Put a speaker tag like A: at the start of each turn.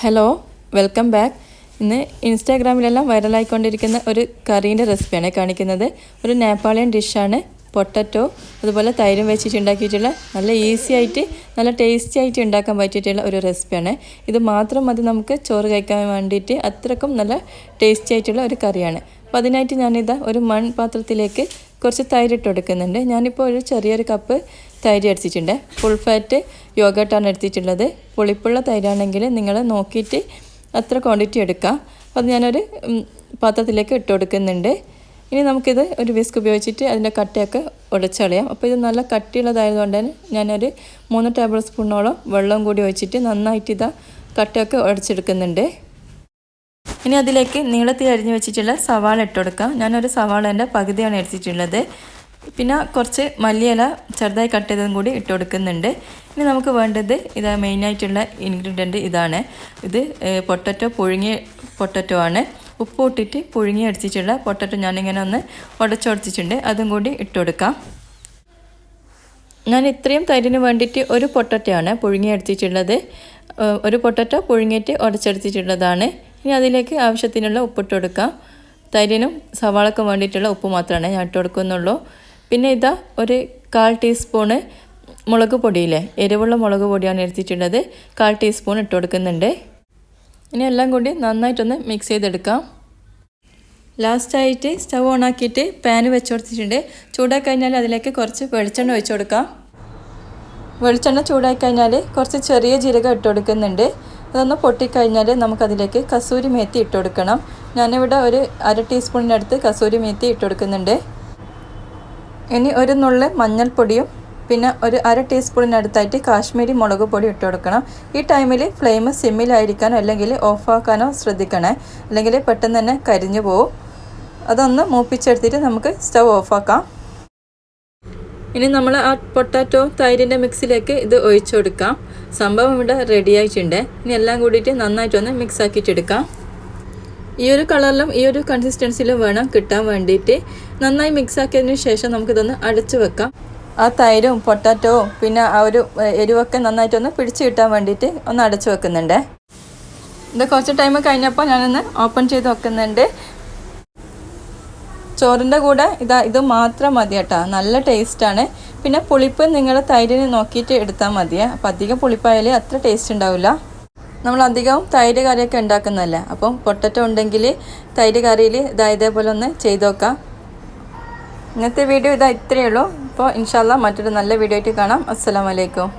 A: Hello welcome back ഇന്ന് ഇൻസ്റ്റാഗ്രാമിലെല്ലാം വൈറലായിക്കൊണ്ടിരിക്കുന്ന ഒരു കറീന്റെ റെസിപ്പിയാണ് കാണിക്കുന്നത്. ഒരു നേപ്പാളിയൻ ഡിഷാണ് പൊട്ടറ്റോ അതുപോലെ തൈരും വെച്ചിട്ട് ഉണ്ടാക്കിയിട്ടുള്ള നല്ല ഈസി ആയിട്ട് നല്ല ടേസ്റ്റി ആയിട്ട് ഉണ്ടാക്കാൻ പറ്റിയിട്ടുള്ള ഒരു റെസിപ്പിയാണ് ഇത് മാത്രം മതി നമുക്ക് ചോറ് കഴിക്കാൻ വേണ്ടിയിട്ട്. അത്രക്കും നല്ല ടേസ്റ്റി ആയിട്ടുള്ള ഒരു കറിയാണ് അപ്പോൾ അതിനായിട്ട് ഞാനിതാ ഒരു മൺപാത്രത്തിലേക്ക് കുറച്ച് തൈര് ഇട്ട് കൊടുക്കുന്നുണ്ട്. ഞാനിപ്പോൾ ഒരു ചെറിയൊരു കപ്പ് തൈര് അടിച്ചിട്ടുണ്ട്. ഫുൾ ഫാറ്റ് യോഗട്ടാണ് എടുത്തിട്ടുള്ളത്. പുളിപ്പുള്ള തൈരാണെങ്കിൽ നിങ്ങൾ നോക്കിയിട്ട് അത്ര ക്വാണ്ടിറ്റി എടുക്കാം. അത് ഞാനൊരു പാത്രത്തിലേക്ക് ഇട്ട് കൊടുക്കുന്നുണ്ട്. ഇനി നമുക്കിത് ഒരു വിസ്ക് ഉപയോഗിച്ചിട്ട് അതിന്റെ കട്ടയൊക്കെ ഉടച്ചളയാം അപ്പോൾ ഇത് നല്ല കട്ടിയുള്ളതായതുകൊണ്ട് തന്നെ ഞാനൊരു മൂന്ന് ടേബിൾ സ്പൂണോളം വെള്ളം കൂടി ഒഴിച്ചിട്ട് നന്നായിട്ട് ഇതാ കട്ടയൊക്കെ ഉടച്ചെടുക്കുന്നുണ്ട് ഇനി അതിലേക്ക് നീളത്തിൽ അരിഞ്ഞ് വെച്ചിട്ടുള്ള സവാള ഇട്ട് കൊടുക്കാം. ഞാനൊരു സവാളേന്റെ പകുതിയാണ് എടുത്തിട്ടുള്ളത്. പിന്നെ കുറച്ച് മല്ലിയില ചെറുതായി കട്ട് ചെയ്തതും കൂടി ഇട്ട് കൊടുക്കുന്നുണ്ട്. ഇനി നമുക്ക് വേണ്ടത് ഇത് മെയിനായിട്ടുള്ള ഇൻഗ്രീഡിയന്റ് ഇതാണ്. ഇത് പൊട്ടറ്റോ പുഴുങ്ങിയ പൊട്ടറ്റോ ആണ്. ഉപ്പ് ഇട്ടിട്ട് പുഴുങ്ങി അടിച്ചിട്ടുള്ള പൊട്ടറ്റോ ഞാനിങ്ങനെ ഒന്ന് ഉടച്ചുടച്ചിട്ടുണ്ട് അതും കൂടി ഇട്ട് കൊടുക്കാം. ഞാൻ ഇത്രയും തൈരിന് വേണ്ടിയിട്ട് ഒരു പൊട്ടറ്റയാണ് പുഴുങ്ങി അടിച്ചിട്ടുള്ളത്. ഒരു പൊട്ടറ്റോ പുഴുങ്ങിയിട്ട് ഉടച്ചെടുത്തിട്ടുള്ളതാണ് ഇനി അതിലേക്ക് ആവശ്യത്തിനുള്ള ഉപ്പിട്ട് കൊടുക്കാം. തൈരിനും സവാളക്കും വേണ്ടിയിട്ടുള്ള ഉപ്പ് മാത്രമാണ് ഞാൻ ഇട്ട് കൊടുക്കുന്നുള്ളൂ. പിന്നെ ഇതാ ഒരു കാൽ ടീസ്പൂണ് മുളക് പൊടിയില്ലേ? എരിവുള്ള മുളക് പൊടിയാണ് എടുത്തിട്ടുള്ളത്. കാൽ ടീസ്പൂൺ ഇട്ട് കൊടുക്കുന്നുണ്ട്. ഇനി എല്ലാം കൂടി നന്നായിട്ടൊന്ന് മിക്സ് ചെയ്തെടുക്കാം. ലാസ്റ്റായിട്ട് സ്റ്റൗ ഓണാക്കിയിട്ട് പാന് വെച്ച് കൊടുത്തിട്ടുണ്ട്. ചൂടായി കഴിഞ്ഞാൽ അതിലേക്ക് കുറച്ച് വെളിച്ചെണ്ണ ഒഴിച്ചു കൊടുക്കാം. വെളിച്ചെണ്ണ ചൂടായി കഴിഞ്ഞാൽ കുറച്ച് ചെറിയ ജീരകം ഇട്ട് കൊടുക്കുന്നുണ്ട്. അതൊന്ന് പൊട്ടിക്കഴിഞ്ഞാൽ നമുക്കതിലേക്ക് കസൂരി മേത്തി ഇട്ട് കൊടുക്കണം. ഞാനിവിടെ ഒരു അര അടുത്ത് കസൂരി മേത്തി ഇട്ട് കൊടുക്കുന്നുണ്ട്. ഇനി ഒരു നുള്ള് മഞ്ഞൾപ്പൊടിയും പിന്നെ ഒരു അര ടീസ്പൂണിനടുത്തായിട്ട് കാശ്മീരി മുളക് പൊടി ഇട്ട് കൊടുക്കണം. ഈ ടൈമിൽ ഫ്ലെയിം സിമ്മിലായിരിക്കാനോ അല്ലെങ്കിൽ ഓഫാക്കാനോ ശ്രദ്ധിക്കണേ. അല്ലെങ്കിൽ പെട്ടെന്ന് തന്നെ കരിഞ്ഞു പോവും. അതൊന്ന് മൂപ്പിച്ചെടുത്തിട്ട് നമുക്ക് സ്റ്റവ് ഓഫാക്കാം. ഇനി നമ്മൾ ആ പൊട്ടാറ്റോ തൈരിന്റെ മിക്സിലേക്ക് ഇത് ഒഴിച്ചു കൊടുക്കാം. സംഭവം ഇവിടെ റെഡിയായിട്ടുണ്ട് ഇനി എല്ലാം കൂടിയിട്ട് നന്നായിട്ടൊന്ന് മിക്സ് ആക്കിയിട്ടെടുക്കാം. ഈ ഒരു കളറിലും ഈ ഒരു കൺസിസ്റ്റൻസിയിലും വേണം കിട്ടാൻ വേണ്ടിയിട്ട് നന്നായി മിക്സ് ആക്കിയതിന് ശേഷം നമുക്കിതൊന്ന് അടച്ചു വെക്കാം. ആ തൈരും പൊട്ടാറ്റോ പിന്നെ ആ ഒരു എരിവൊക്കെ നന്നായിട്ടൊന്ന് പിടിച്ചു കിട്ടാൻ വേണ്ടിയിട്ട് ഒന്ന് അടച്ചു വെക്കുന്നുണ്ട്. ഇത് കുറച്ച് ടൈം കഴിഞ്ഞപ്പോൾ ഞാനൊന്ന് ഓപ്പൺ ചെയ്ത് വെക്കുന്നുണ്ട്. ചോറിന്റെ കൂടെ ഇതാ ഇത് മാത്രം മതി കേട്ടോ. നല്ല ടേസ്റ്റാണ് പിന്നെ പുളിപ്പ് നിങ്ങൾ തൈരിന് നോക്കിയിട്ട് എടുത്താൽ മതിയേ. അപ്പം അധികം പുളിപ്പായാലേ അത്ര ടേസ്റ്റ് ഉണ്ടാവില്ല. നമ്മൾ തൈര് കറിയൊക്കെ ഉണ്ടാക്കുന്നതല്ലേ? അപ്പം പൊട്ടറ്റോ ഉണ്ടെങ്കിൽ തൈര് കറിയിൽ ഇതാ ഇതേപോലെ ഒന്ന് ചെയ്ത് നോക്കാം. ഇന്നത്തെ വീഡിയോ ഇതാ ഇത്രയേ ഉള്ളൂ. അപ്പോൾ ഇൻഷാല്ല മറ്റൊരു നല്ല വീഡിയോ ആയിട്ട് കാണാം. അസ്സലാമലൈക്കും